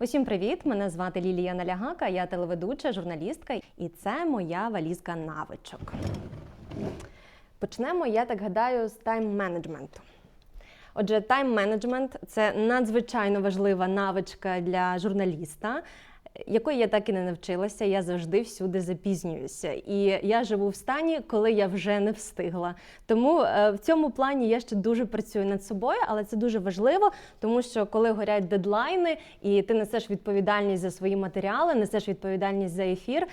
Усім привіт! Мене звати Лілія Налягака, я телеведуча, журналістка, і це моя валізка навичок. Почнемо, я так гадаю, з тайм-менеджменту. Отже, тайм-менеджмент це надзвичайно важлива навичка для журналіста, якої я так і не навчилася. Я завжди всюди запізнююся. І я живу в стані, коли я вже не встигла. Тому е, в цьому плані я ще дуже працюю над собою, але це дуже важливо, тому що коли горять дедлайни, і ти несеш відповідальність за свої матеріали, несеш відповідальність за ефір.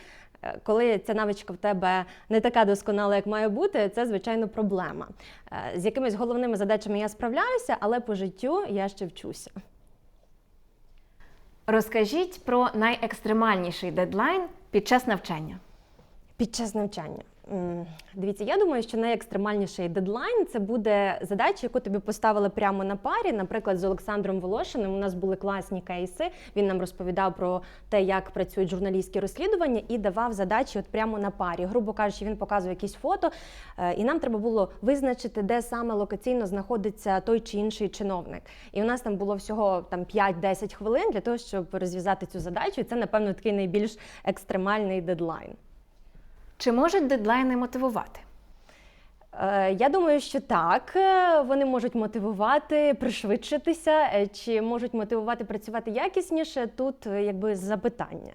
е, Коли ця навичка в тебе не така досконала, як має бути, це звичайно проблема. Е, З якимись головними задачами я справляюся, але по життю я ще вчуся. Розкажіть про найекстремальніший дедлайн під час навчання. Під час навчання. Дивіться, я думаю, що найекстремальніший дедлайн це буде задача, яку тобі поставили прямо на парі. Наприклад, з Олександром Волошиним у нас були класні кейси. Він нам розповідав про те, як працюють журналістські розслідування, і давав задачі от прямо на парі. Грубо кажучи, він показував якісь фото, е, і нам треба було визначити, де саме локаційно знаходиться той чи інший чиновник. І у нас там було всього там 5-10 хвилин для того, щоб розв'язати цю задачу. І це, напевно, такий найбільш екстремальний дедлайн. Чи можуть дедлайни мотивувати? Е, Я думаю, що так. Е, Вони можуть мотивувати пришвидшитися, е, чи можуть мотивувати працювати якісніше. Тут якби запитання.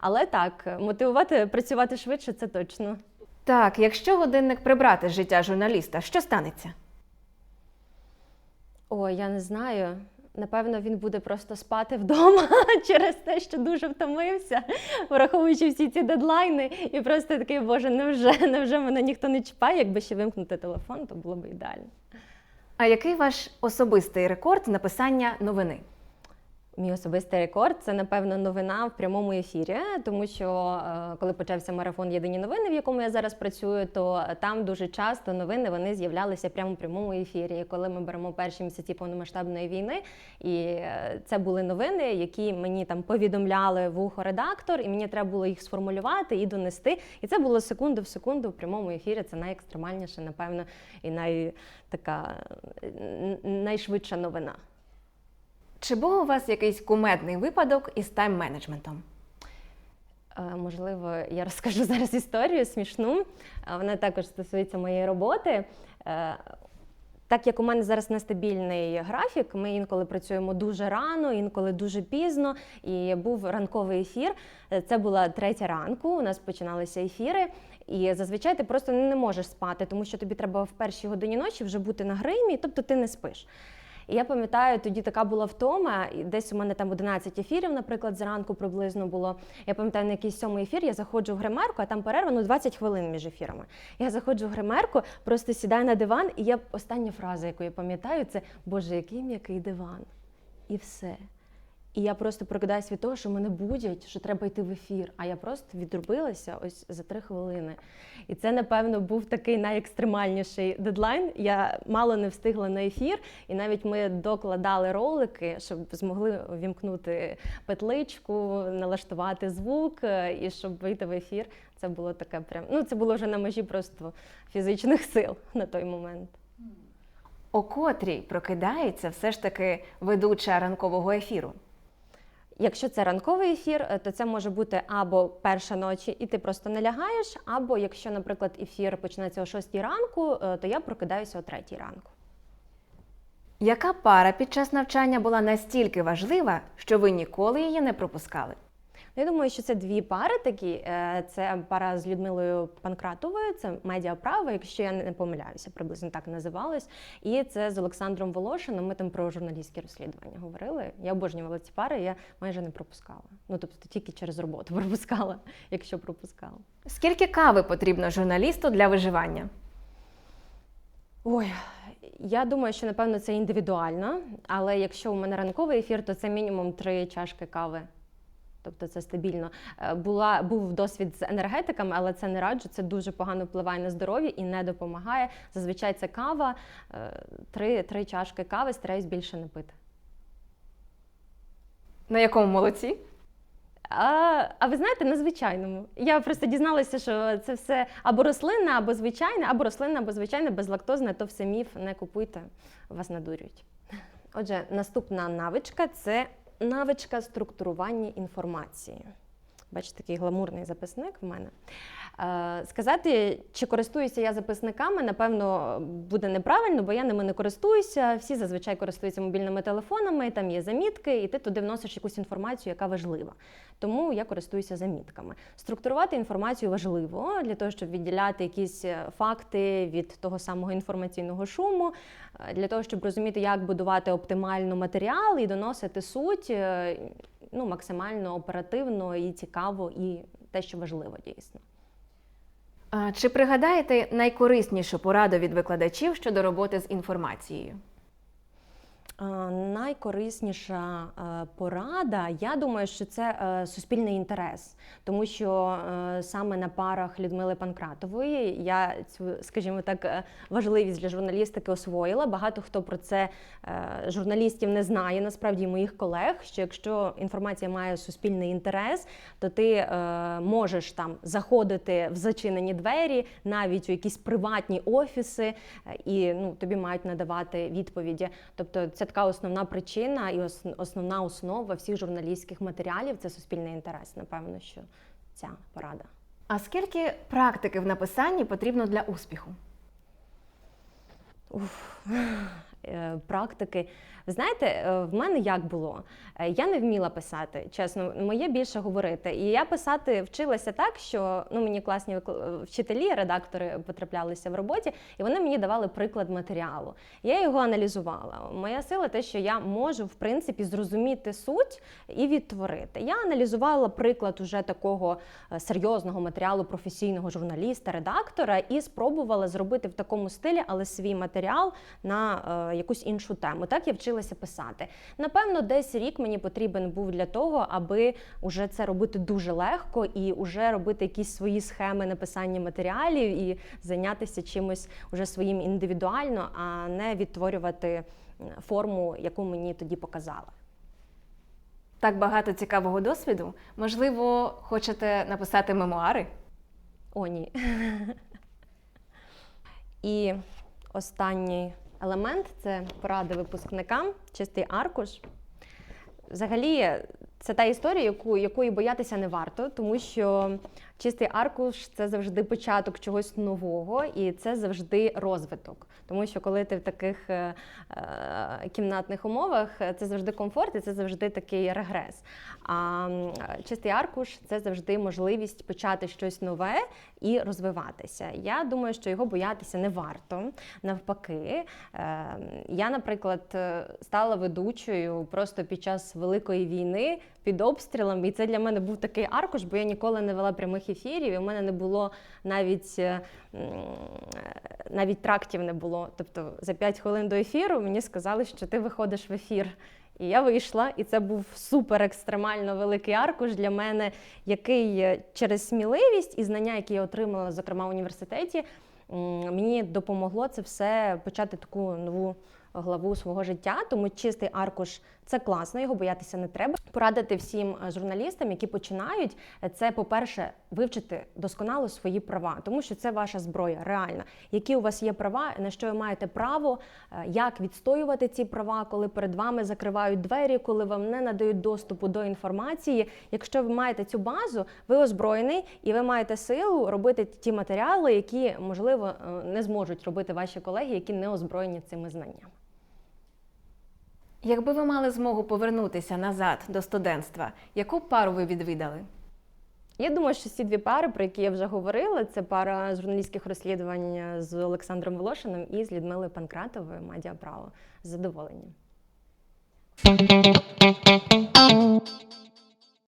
Але так, мотивувати працювати швидше це точно. Так, якщо годинник прибрати з життя журналіста, що станеться? Ой, я не знаю. Напевно, він буде просто спати вдома через те, що дуже втомився, враховуючи всі ці дедлайни, і просто такий, боже, невже, невже мене ніхто не чіпає, якби ще вимкнути телефон, то було б ідеально. А який ваш особистий рекорд написання новини? Мій особистий рекорд це напевно новина в прямому ефірі, тому що е, коли почався марафон Єдині новини, в якому я зараз працюю, то там дуже часто новини вони з'являлися прямо в прямому ефірі. І коли ми беремо перші місяці повномасштабної війни, і е, це були новини, які мені там повідомляли вухо редактор, і мені треба було їх сформулювати і донести. І це було секунду в секунду в прямому ефірі. Це найекстремальніше, напевно, і най така найшвидша новина. Чи був у вас якийсь кумедний випадок із тайм-менеджментом? Е, Можливо, я розкажу зараз історію смішну. Е, Вона також стосується моєї роботи. Е, Так як у мене зараз нестабільний графік, ми інколи працюємо дуже рано, інколи дуже пізно. І був ранковий ефір. Це була третя ранку. У нас починалися ефіри. І зазвичай ти просто не можеш спати, тому що тобі треба в першій годині ночі вже бути на гримі, тобто ти не спиш. І я пам'ятаю, тоді така була втома, десь у мене там 11 ефірів, наприклад, зранку приблизно було. Я пам'ятаю, на якийсь сьомий ефір я заходжу в гримерку, а там перерва ну 20 хвилин між ефірами. Я заходжу в гримерку, просто сідаю на диван, і я остання фраза, яку я пам'ятаю, це Боже, який м'який диван. І все. І я просто прокидаюся від того, що мене будять, що треба йти в ефір. А я просто відробилася ось за три хвилини. І це, напевно, був такий найекстремальніший дедлайн. Я мало не встигла на ефір, і навіть ми докладали ролики, щоб змогли вімкнути петличку, налаштувати звук е, і щоб вийти в ефір. Це було таке прям. Ну, це було вже на межі просто фізичних сил на той момент. О котрій прокидається все ж таки ведуча ранкового ефіру? Якщо це ранковий ефір, е, то це може бути або перша ночі, і ти просто не лягаєш, або якщо, наприклад, ефір почнеться о 6 ранку, е, то я прокидаюся о 3 ранку. Яка пара під час навчання була настільки важлива, що ви ніколи її не пропускали? Ну, Я думаю, що це дві пари такі. Е, Це пара з Людмилою Панкратовою, це медіаправо, якщо я не помиляюся, приблизно так називалось. І це з Олександром Волошином. Ми там про журналістські розслідування говорили. Я обожнювала ці пари, я майже не пропускала. Ну тобто тільки через роботу пропускала, якщо пропускала. Скільки кави потрібно журналісту для виживання? Ой, я думаю, що напевно це індивідуально, але якщо у мене ранковий ефір, то це мінімум три чашки кави. Тобто це стабільно. Е, Була, був досвід з енергетиками, але це не раджу. Це дуже погано впливає на здоров'я і не допомагає. Зазвичай це кава, е, три, три чашки кави, стараюсь більше не пити. На якому молоці? А, а ви знаєте, на звичайному. Я просто дізналася, що це все або рослинне, або звичайне, або рослинне, або звичайне, безлактозне, то все міф, не купуйте, вас надурюють. Отже, наступна навичка це навичка структурування інформації. Бачите, такий гламурний записник в мене. Е, сказати, чи користуюся я записниками, напевно, буде неправильно, бо я ними не користуюся. Всі зазвичай користуються мобільними телефонами, там є замітки, і ти туди вносиш якусь інформацію, яка важлива. Тому я користуюся замітками. Структурувати інформацію важливо для того, щоб відділяти якісь е, факти від того самого інформаційного шуму, е, для того, щоб розуміти, як будувати оптимально матеріал і доносити суть ну, максимально оперативно і цікаво, і те, що важливо дійсно. Чи пригадаєте найкориснішу пораду від викладачів щодо роботи з інформацією? Е, Найкорисніша е, порада, я думаю, що це е, суспільний інтерес, тому що саме на парах Людмили Панкратової я цю, скажімо так, важливість для журналістики освоїла. Багато хто про це журналістів не знає, насправді моїх колег. Що якщо інформація має суспільний інтерес, то ти можеш там заходити в зачинені двері, навіть у якісь приватні офіси, і ну тобі мають надавати відповіді. Тобто це така основна причина і основна основа всіх журналістських матеріалів це суспільний інтерес. Напевно, що ця порада. А скільки практики в написанні потрібно для успіху? Уф, практики. Знаєте, е, в мене як було? Е, Я не вміла писати, чесно, моє більше говорити. І я писати вчилася так, що ну, мені класні вчителі, редактори потраплялися в роботі, і вони мені давали приклад матеріалу. Я його аналізувала. Моя сила те, що я можу, в принципі, зрозуміти суть і відтворити. Я аналізувала приклад уже такого е, серйозного матеріалу професійного журналіста, редактора, і спробувала зробити в такому стилі, але свій матеріал на е, якусь іншу тему. Так я вчилася писати. Напевно, десь рік мені потрібен був для того, аби уже це робити дуже легко і вже робити якісь свої схеми написання матеріалів і зайнятися чимось уже своїм індивідуально, а не відтворювати форму, яку мені тоді показали. Так багато цікавого досвіду. Можливо, хочете написати мемуари? О, ні. І останній елемент це поради випускникам, чистий аркуш. Взагалі, це та історія, яку, якої боятися не варто, тому що чистий аркуш це завжди початок чогось нового, і це завжди розвиток. Тому що коли ти в таких е, е, кімнатних умовах, це завжди комфорт і це завжди такий регрес. А чистий аркуш це завжди можливість почати щось нове і розвиватися. Я думаю, що його боятися не варто. Навпаки, е, я, наприклад, стала ведучою просто під час великої війни під обстрілом, і це для мене був такий аркуш, бо я ніколи не вела прямих ефірів, і в мене не було навіть е, навіть трактів не було. Тобто за 5 хвилин до ефіру мені сказали, що ти виходиш в ефір. І я вийшла, і це був супер екстремально великий аркуш для мене, який е, через сміливість і знання, які я отримала, зокрема в університеті, мені допомогло це все почати таку нову главу свого життя. Тому чистий аркуш це класно, його боятися не треба. Порадити всім е, журналістам, які починають, е, це, по-перше, вивчити досконало свої права, тому що це ваша зброя, реальна. Які у вас є права, на що ви маєте право, е, як відстоювати ці права, коли перед вами закривають двері, коли вам не надають доступу до інформації. Якщо ви маєте цю базу, ви озброєний і ви маєте силу робити ті матеріали, які можливо не зможуть робити ваші колеги, які не озброєні цими знаннями. Якби ви мали змогу повернутися назад до студентства, яку пару ви відвідали? Я думаю, що ці дві пари, про які я вже говорила, це пара журналістських розслідувань з Олександром Волошиним і з Людмилою Панкратовою Медіаправо з задоволенням.